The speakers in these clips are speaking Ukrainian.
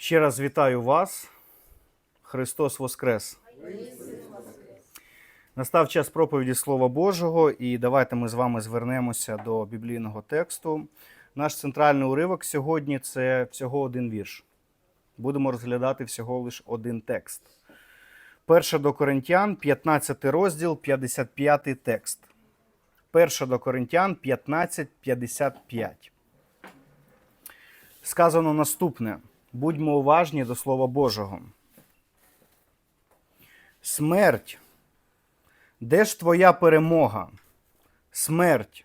Ще раз вітаю вас. Христос Воскрес! Настав час проповіді Слова Божого, і давайте ми з вами звернемося до біблійного тексту. Наш центральний уривок сьогодні це всього один вірш. Будемо розглядати всього лише один текст. Перша до Коринтян, 15 розділ, 55 текст. Перша до Коринтян 15, 55. Сказано наступне: будьмо уважні до Слова Божого. Смерть, де ж твоя перемога? Смерть,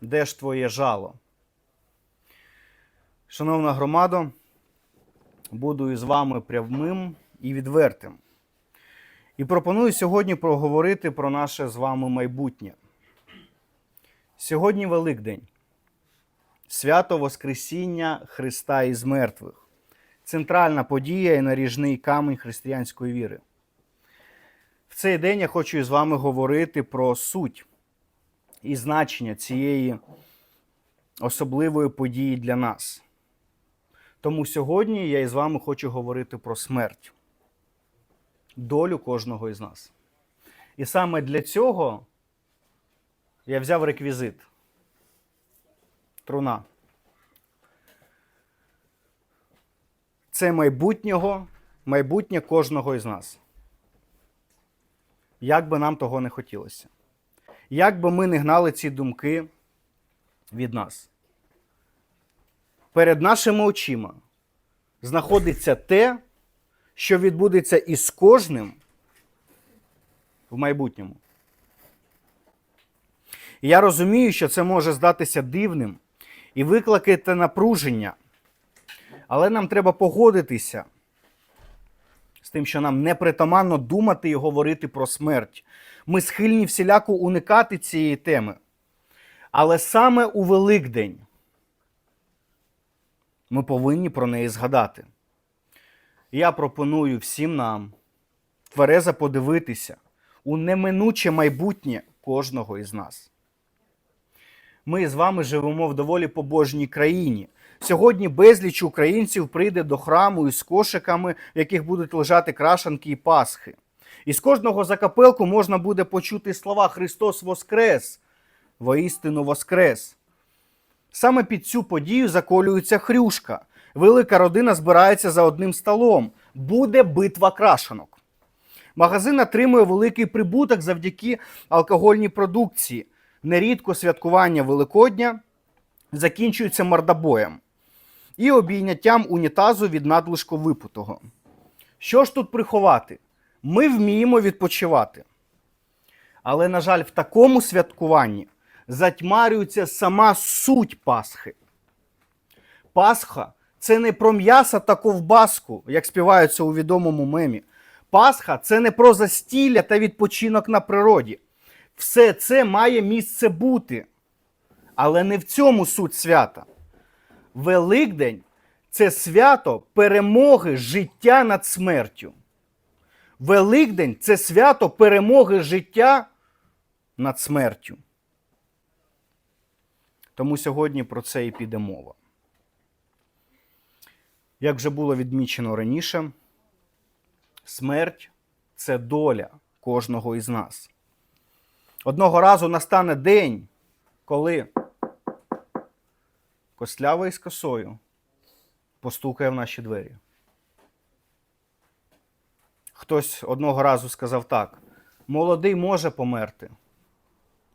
де ж твоє жало? Шановна громадо, буду із вами прямим і відвертим. І пропоную сьогодні проговорити про наше з вами майбутнє. Сьогодні Великдень, свято Воскресіння Христа із мертвих, центральна подія і наріжний камінь християнської віри. В цей день я хочу із вами говорити про суть і значення цієї особливої події для нас. Тому сьогодні я із вами хочу говорити про смерть, долю кожного із нас. І саме для цього я взяв реквізит. Труна. Це майбутнього, майбутнє кожного із нас. Як би нам того не хотілося. Як би ми не гнали ці думки від нас. Перед нашими очима знаходиться те, що відбудеться із кожним в майбутньому. І я розумію, що це може здатися дивним і викликати напруження. Але нам треба погодитися з тим, що нам непритаманно думати і говорити про смерть. Ми схильні всіляко уникати цієї теми. Але саме у Великдень ми повинні про неї згадати. Я пропоную всім нам тверезо подивитися у неминуче майбутнє кожного із нас. Ми з вами живемо в доволі побожній країні. Сьогодні безліч українців прийде до храму із кошиками, в яких будуть лежати крашанки і пасхи. І з кожного закапелку можна буде почути слова Христос Воскрес! Воістину Воскрес! Саме під цю подію заколюється хрюшка. Велика родина збирається за одним столом. Буде битва крашанок. Магазин отримує великий прибуток завдяки алкогольній продукції. Нерідко святкування Великодня закінчується мордобоєм і обійняттям унітазу від надлишку випутого. Що ж тут приховати? Ми вміємо відпочивати. Але, на жаль, в такому святкуванні затьмарюється сама суть Пасхи. Пасха це не про м'ясо та ковбаску, як співаються у відомому мемі. Пасха це не про застілля та відпочинок на природі. Все це має місце бути. Але не в цьому суть свята. Великдень це свято перемоги життя над смертю. Великдень це свято перемоги життя над смертю. Тому сьогодні про це і піде мова. Як вже було відмічено раніше, смерть це доля кожного із нас. Одного разу настане день, коли костлявий з косою постукає в наші двері. Хтось одного разу сказав так: молодий може померти,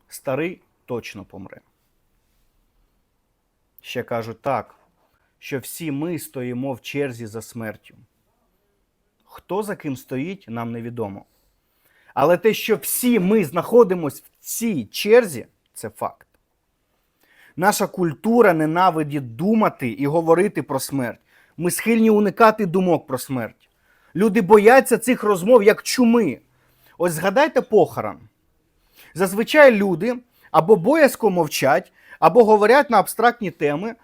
старий точно помре. Ще кажуть так, що всі ми стоїмо в черзі за смертю. Хто за ким стоїть, нам невідомо. Але те, що всі ми знаходимося в цій черзі, це факт. Наша культура ненавидить думати і говорити про смерть. Ми схильні уникати думок про смерть. Люди бояться цих розмов як чуми. Ось згадайте похорон. Зазвичай люди або боязко мовчать, або говорять на абстрактні теми,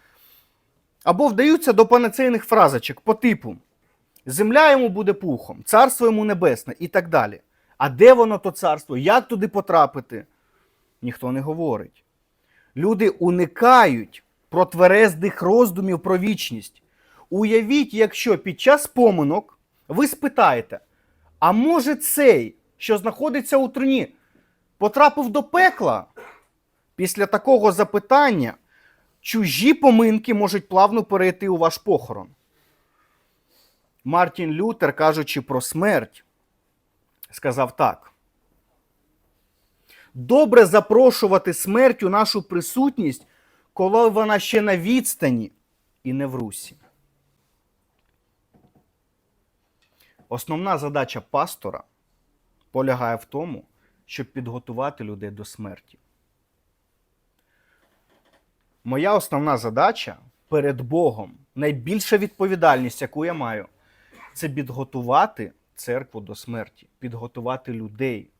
або вдаються до панацейних фразочок по типу Земля йому буде пухом, царство йому небесне і так далі. А де воно то царство? Як туди потрапити? Ніхто не говорить. Люди уникають протверездих роздумів про вічність, Уявіть, якщо під час поминок ви спитаєте, а може цей, що знаходиться у труні, потрапив до пекла? Після такого запитання чужі поминки можуть плавно перейти у ваш похорон. Мартін Лютер, кажучи про смерть, сказав так. Добре запрошувати смерть у нашу присутність, коли вона ще на відстані і не в русі. Основна задача пастора полягає в тому, щоб підготувати людей до смерті. Моя основна задача перед Богом, найбільша відповідальність, яку я маю, це підготувати церкву до смерті, підготувати людей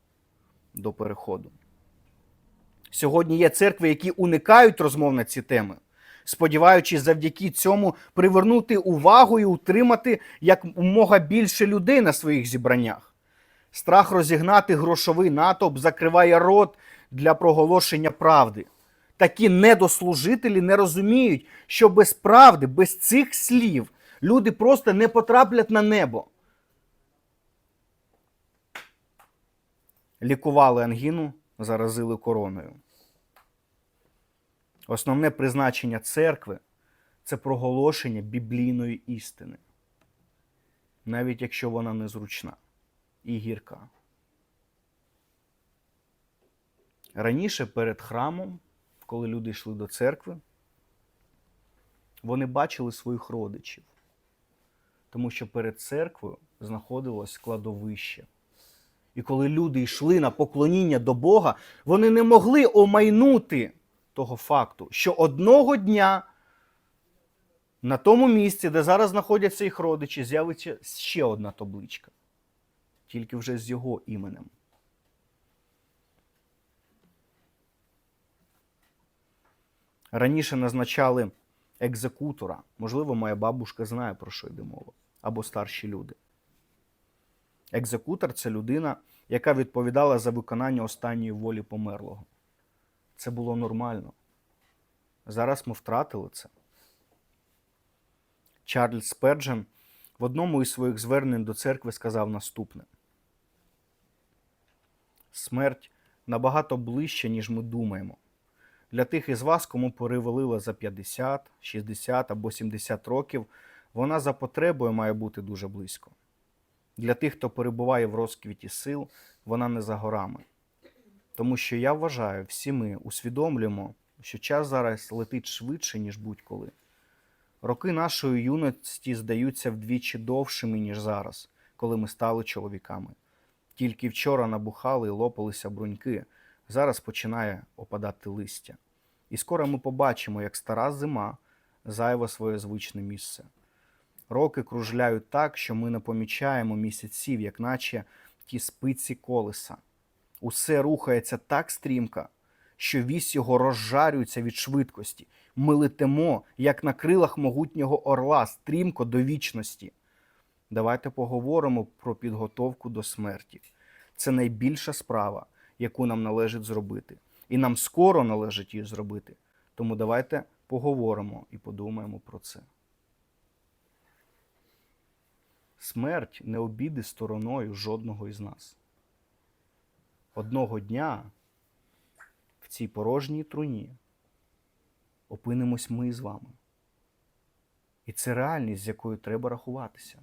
до переходу. Сьогодні є церкви, які уникають розмов на ці теми, сподіваючись завдяки цьому привернути увагу і утримати якомога більше людей на своїх зібраннях. Страх розігнати грошовий натовп закриває рот для проголошення правди. Такі недослужителі не розуміють, що без правди, без цих слів люди просто не потраплять на небо. Лікували ангіну, заразили короною. Основне призначення церкви це проголошення біблійної істини, навіть якщо вона незручна і гірка. Раніше перед храмом, коли люди йшли до церкви, вони бачили своїх родичів, тому що перед церквою знаходилось кладовище. І коли люди йшли на поклоніння до Бога, вони не могли омайнути того факту, що одного дня на тому місці, де зараз знаходяться їх родичі, з'явиться ще одна табличка, тільки вже з його іменем. Раніше назначали екзекутора. Можливо, моя бабушка знає, про що йде мова, або старші люди. Екзекутор це людина, яка відповідала за виконання останньої волі померлого. Це було нормально. Зараз ми втратили це. Чарльз Спеджен в одному із своїх звернень до церкви сказав наступне: Смерть набагато ближче, ніж ми думаємо. Для тих із вас, кому перевалило за 50, 60 або 70 років, вона за потребою має бути дуже близько. Для тих, хто перебуває в розквіті сил, вона не за горами. Тому що я вважаю, всі ми усвідомлюємо, що час зараз летить швидше, ніж будь-коли. Роки нашої юності здаються вдвічі довшими, ніж зараз, коли ми стали чоловіками. Тільки вчора набухали і лопалися бруньки, зараз починає опадати листя. І скоро ми побачимо, як стара зима зайва своє звичне місце. Роки кружляють так, що ми не помічаємо місяців, як наче ті спиці колеса. Усе рухається так стрімко, що вісь його розжарюється від швидкості. Ми летимо, як на крилах могутнього орла, стрімко до вічності. Давайте поговоримо про підготовку до смерті. Це найбільша справа, яку нам належить зробити. І нам скоро належить її зробити. Тому давайте поговоримо і подумаємо про це. Смерть не обійде стороною жодного із нас. Одного дня в цій порожній труні опинимось ми з вами. І це реальність, з якою треба рахуватися.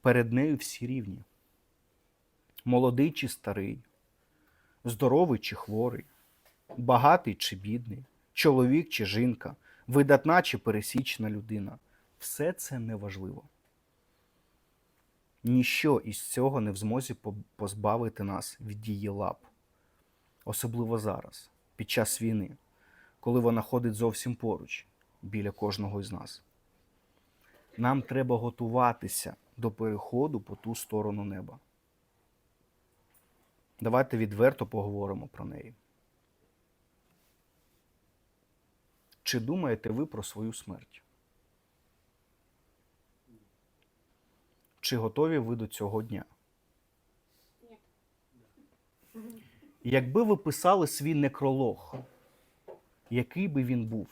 Перед нею всі рівні. Молодий чи старий, здоровий чи хворий, багатий чи бідний, чоловік чи жінка, видатна чи пересічна людина. Все це неважливо. Ніщо із цього не в змозі позбавити нас від дії лап. Особливо зараз, під час війни, коли вона ходить зовсім поруч, біля кожного із нас. Нам треба готуватися до переходу по ту сторону неба. Давайте відверто поговоримо про неї. Чи думаєте ви про свою смерть? Чи готові ви до цього дня? Якби ви писали свій некролог, який би він був?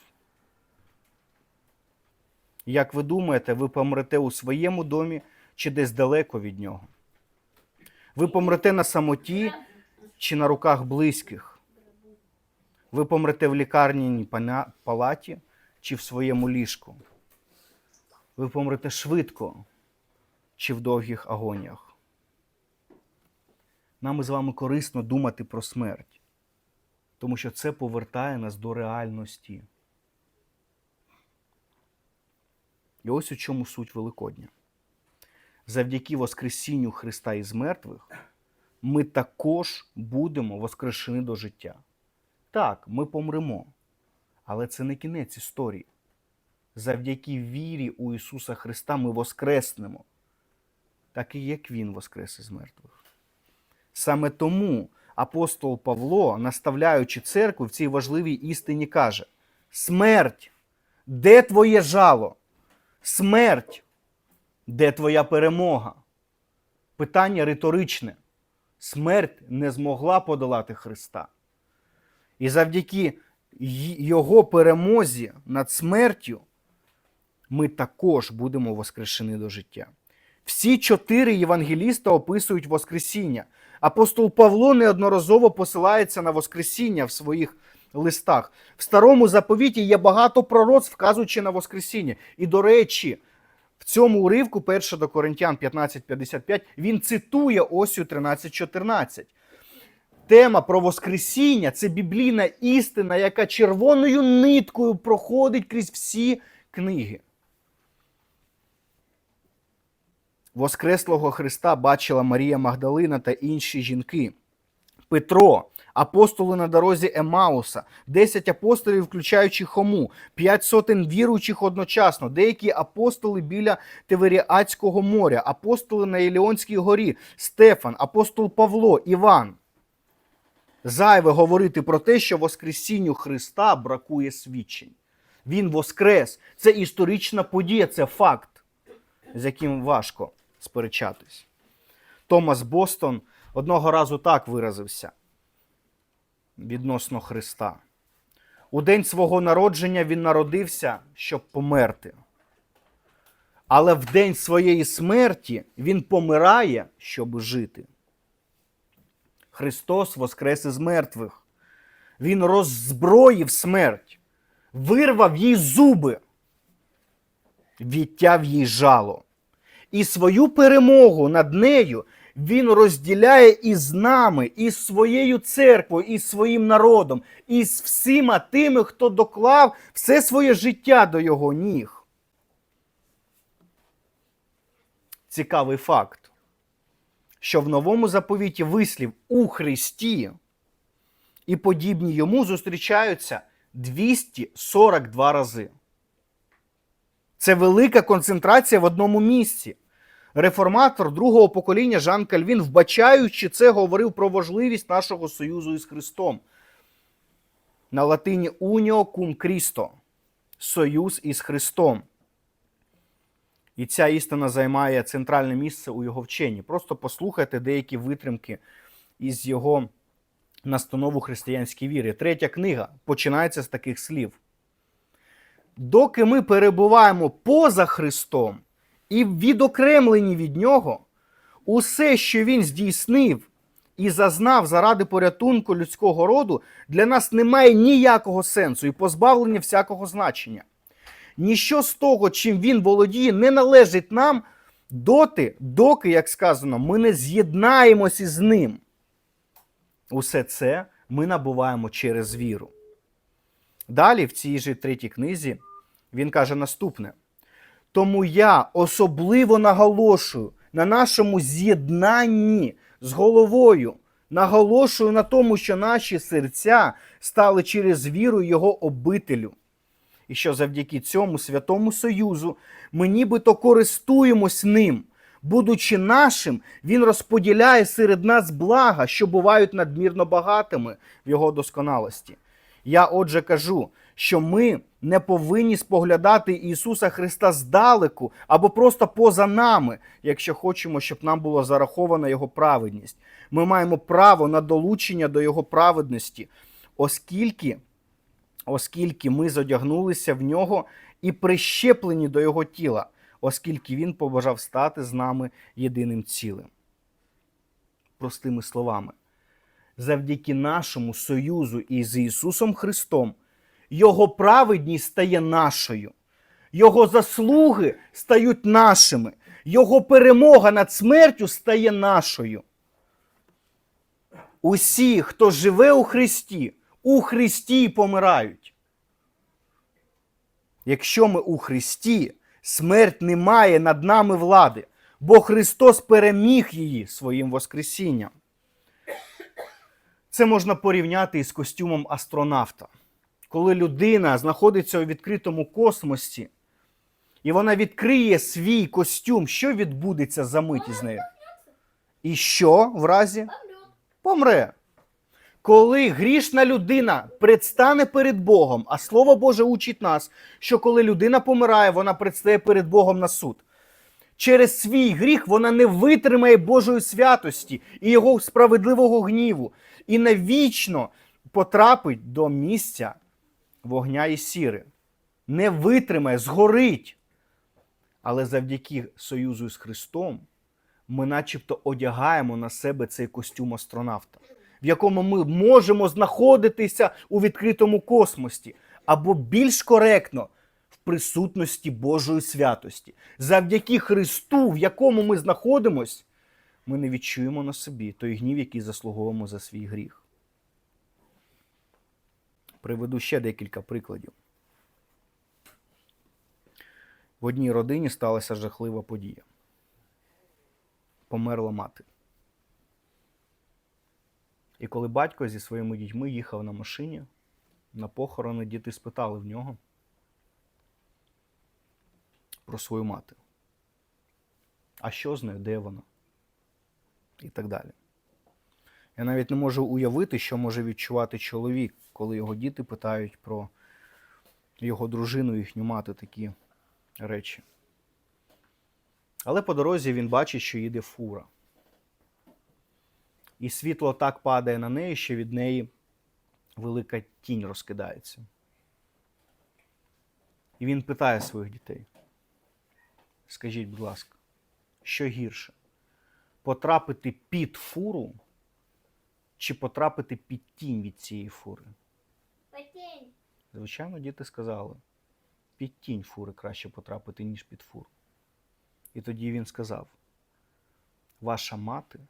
Як ви думаєте, ви помрете у своєму домі чи десь далеко від нього? Ви помрете на самоті чи на руках близьких? Ви помрете в лікарняній палаті чи в своєму ліжку? Ви помрете швидко чи в довгих агоніях? Нам із вами корисно думати про смерть, тому що це повертає нас до реальності. І ось у чому суть Великодня. Завдяки Воскресінню Христа із мертвих ми також будемо воскрешені до життя. Так, ми помремо, але це не кінець історії. Завдяки вірі у Ісуса Христа ми воскреснемо, так і як Він воскрес із мертвих. Саме тому апостол Павло, наставляючи церкву в цій важливій істині, каже: Смерть, де твоє жало? Смерть, де твоя перемога? Питання риторичне. Смерть не змогла подолати Христа. І завдяки Його перемозі над смертю ми також будемо воскрешені до життя. Всі чотири євангеліста описують Воскресіння. Апостол Павло неодноразово посилається на Воскресіння в своїх листах. В старому заповіті є багато пророцтв, вказуючи на Воскресіння. І, до речі, в цьому уривку, 1 до Коринтян 15.55, він цитує Осію 13.14. Тема про Воскресіння це біблійна істина, яка червоною ниткою проходить крізь всі книги. Воскреслого Христа бачила Марія Магдалина та інші жінки. Петро, апостоли на дорозі Емауса, 10 апостолів, включаючи Хому, 5 сотень віруючих одночасно, деякі апостоли біля Теверіатського моря, апостоли на Іліонській горі, Стефан, апостол Павло, Іван. Зайве говорити про те, що Воскресінню Христа бракує свідчень. Він воскрес. Це історична подія, це факт, з яким важко сперечатись. Томас Бостон одного разу так виразився відносно Христа. У день свого народження він народився, щоб померти. Але в день своєї смерті він помирає, щоб жити. Христос воскрес із мертвих. Він роззброїв смерть, вирвав їй зуби, відтяв їй жало. І свою перемогу над нею він розділяє із нами, із своєю церквою, із своїм народом, із всіма тими, хто доклав все своє життя до його ніг. Цікавий факт, що в новому заповіті вислів у Христі і подібні йому зустрічаються 242 рази. Це велика концентрація в одному місці. Реформатор другого покоління Жан Кальвін, вбачаючи це, говорив про важливість нашого союзу із Христом. На латині Унio cum Christo союз із Христом. І ця істина займає центральне місце у його вченні. Просто послухайте деякі витримки із його настанову християнській вірі. Третя книга починається з таких слів. Доки ми перебуваємо поза Христом і відокремлені від Нього, усе, що Він здійснив і зазнав заради порятунку людського роду, для нас не має ніякого сенсу і позбавлення всякого значення. Ніщо з того, чим він володіє, не належить нам доти, доки, як сказано, ми не з'єднаємось із ним. Усе це ми набуваємо через віру. Далі, в цій же третій книзі, він каже наступне: Тому я особливо наголошую на нашому з'єднанні з головою, наголошую на тому, що наші серця стали через віру Його обителю. І що завдяки цьому святому союзу ми нібито користуємось ним. Будучи нашим, він розподіляє серед нас блага, що бувають надмірно багатими в його досконалості. Я отже кажу, що ми не повинні споглядати Ісуса Христа здалеку або просто поза нами, якщо хочемо, щоб нам було зарахована Його праведність. Ми маємо право на долучення до Його праведності, оскільки, оскільки ми зодягнулися в нього і прищеплені до Його тіла, оскільки Він побажав стати з нами єдиним цілим. Простими словами, завдяки нашому союзу із Ісусом Христом, Його праведність стає нашою, Його заслуги стають нашими, Його перемога над смертю стає нашою. Усі, хто живе у Христі, у Христі помирають. Якщо ми у Христі, смерть не має над нами влади, бо Христос переміг її своїм Воскресінням. Це можна порівняти із костюмом астронавта. Коли людина знаходиться у відкритому космосі, і вона відкриє свій костюм, що відбудеться за мить із нею? І що в разі? Помре. Коли грішна людина предстане перед Богом, а Слово Боже учить нас, що коли людина помирає, вона предстає перед Богом на суд. Через свій гріх вона не витримає Божої святості і його справедливого гніву, і навічно потрапить до місця вогня і сіри. Не витримає, згорить. Але завдяки союзу з Христом ми начебто одягаємо на себе цей костюм астронавта, в якому ми можемо знаходитися у відкритому космосі, або більш коректно присутності Божої святості. Завдяки Христу, в якому ми знаходимось, ми не відчуємо на собі той гнів, який заслуговуємо за свій гріх. Приведу ще декілька прикладів. В одній родині сталася жахлива подія померла мати. І коли батько зі своїми дітьми їхав на машині, на похорони діти спитали в нього про свою мати. А що з нею, де вона? І так далі. Я навіть не можу уявити, що може відчувати чоловік, коли його діти питають про його дружину, їхню мати такі речі. Але по дорозі він бачить, що їде фура. І світло так падає на неї, що від неї велика тінь розкидається. І він питає своїх дітей: скажіть, будь ласка, що гірше? Потрапити під фуру чи потрапити під тінь від цієї фури? Потень. Звичайно, діти сказали: під тінь фури краще потрапити, ніж під фуру. І тоді він сказав: Ваша мати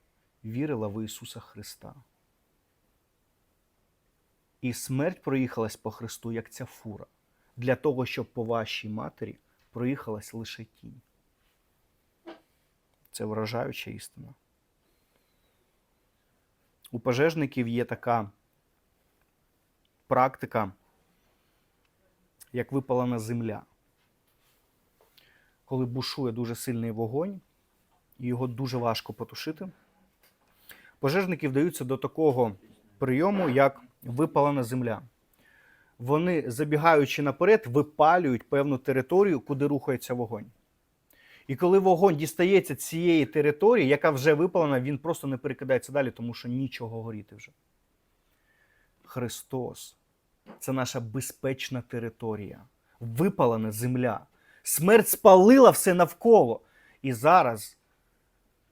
вірила в Ісуса Христа. І смерть проїхалась по Христу, як ця фура, для того, щоб по вашій матері проїхалась лише тінь. Це вражаюча істина. У пожежників є така практика, як випалена земля коли бушує дуже сильний вогонь, і його дуже важко потушити, пожежники вдаються до такого прийому, як випалена земля. Вони, забігаючи наперед, випалюють певну територію, куди рухається вогонь. І коли вогонь дістається цієї території, яка вже випалена, він просто не перекидається далі, тому що нічого горіти вже. Христос це наша безпечна територія, випалена земля. Смерть спалила все навколо. І зараз,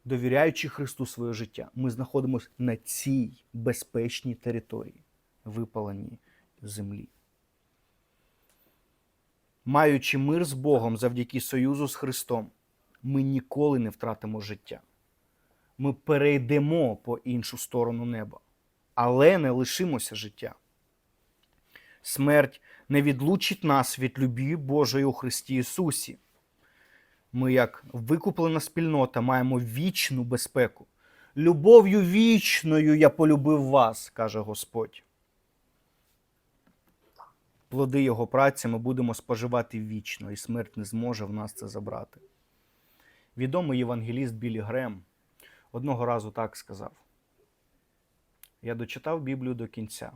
довіряючи Христу своє життя, ми знаходимося на цій безпечній території, випаленій землі. Маючи мир з Богом завдяки союзу з Христом, ми ніколи не втратимо життя. Ми перейдемо по іншу сторону неба, але не лишимося життя. Смерть не відлучить нас від любі Божої у Христі Ісусі. Ми, як викуплена спільнота, маємо вічну безпеку. Любов'ю вічною я полюбив вас, каже Господь. Плоди Його праці ми будемо споживати вічно, і смерть не зможе в нас це забрати. Відомий євангеліст Білі Грем одного разу так сказав: Я дочитав Біблію до кінця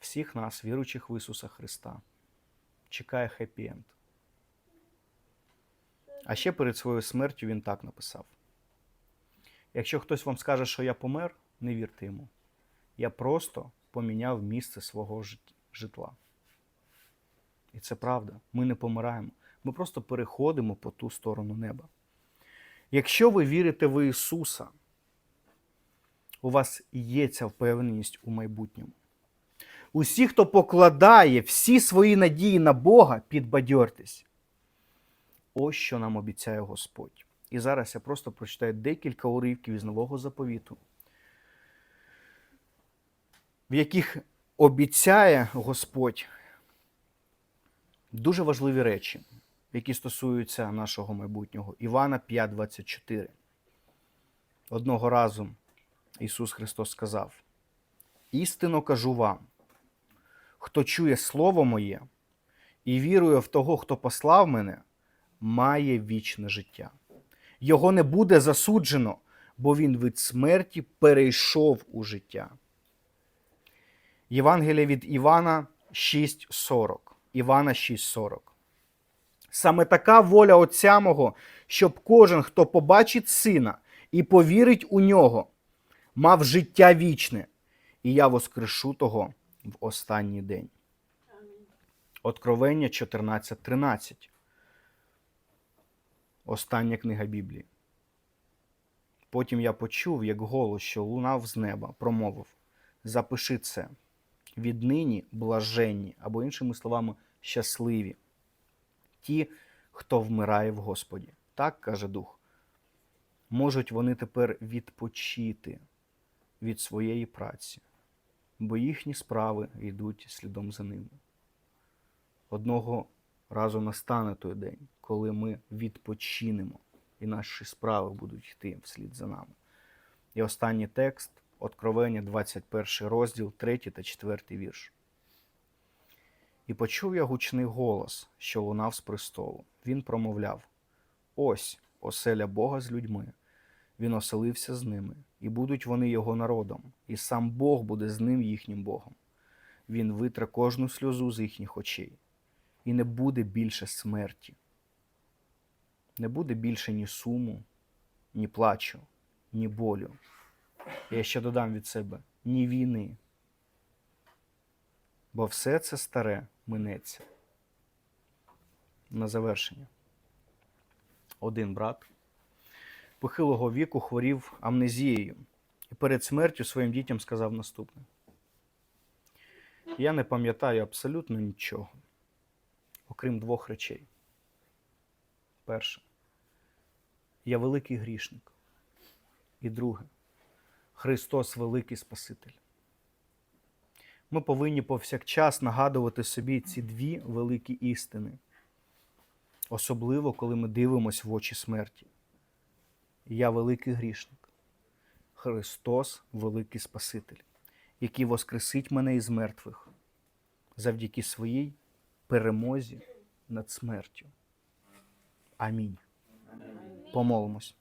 всіх нас, віруючих в Ісуса Христа, чекає хеппі-енд. А ще перед своєю смертю він так написав: якщо хтось вам скаже, що я помер, не вірте йому. Я просто поміняв місце свого житла. І це правда. Ми не помираємо. Ми просто переходимо по ту сторону неба. Якщо ви вірите в Ісуса, у вас є ця впевненість у майбутньому. Усі, хто покладає всі свої надії на Бога, підбадьортесь. Ось що нам обіцяє Господь. І зараз я просто прочитаю декілька уривків із Нового заповіту, в яких обіцяє Господь дуже важливі речі, які стосуються нашого майбутнього. Івана 5:24. Одного разу Ісус Христос сказав: Істинно кажу вам, хто чує Слово моє і вірує в того, хто послав мене, має вічне життя. Його не буде засуджено, бо він від смерті перейшов у життя. Євангелія від Івана 6:40. Івана 6:40. Саме така воля Отця мого, щоб кожен, хто побачить сина і повірить у нього, мав життя вічне, і я воскрешу того в останній день. Откровення 14.13. Остання книга Біблії. Потім я почув, як голос, що лунав з неба, промовив: Запиши це. Віднині блаженні, або іншими словами, щасливі. Ті, хто вмирає в Господі. Так каже Дух. Можуть вони тепер відпочити від своєї праці, бо їхні справи йдуть слідом за ними. Одного разу настане той день, коли ми відпочинемо, і наші справи будуть йти вслід за нами. І останній текст Откровення, 21 розділ, 3 та 4 вірш. І почув я гучний голос, що лунав з престолу. Він промовляв: Ось оселя Бога з людьми. Він оселився з ними, і будуть вони його народом, і сам Бог буде з ним їхнім Богом. Він витре кожну сльозу з їхніх очей, і не буде більше смерті. Не буде більше ні суму, ні плачу, ні болю. Я ще додам від себе ні війни. Бо все це старе минеться. На завершення. Один брат похилого віку хворів амнезією і перед смертю своїм дітям сказав наступне: Я не пам'ятаю абсолютно нічого, окрім двох речей. Перше, я великий грішник. І друге, Христос великий Спаситель. Ми повинні повсякчас нагадувати собі ці дві великі істини, особливо коли ми дивимося в очі смерті. Я великий грішник, Христос великий Спаситель, який воскресить мене із мертвих завдяки своїй перемозі над смертю. Амінь. Помолимось.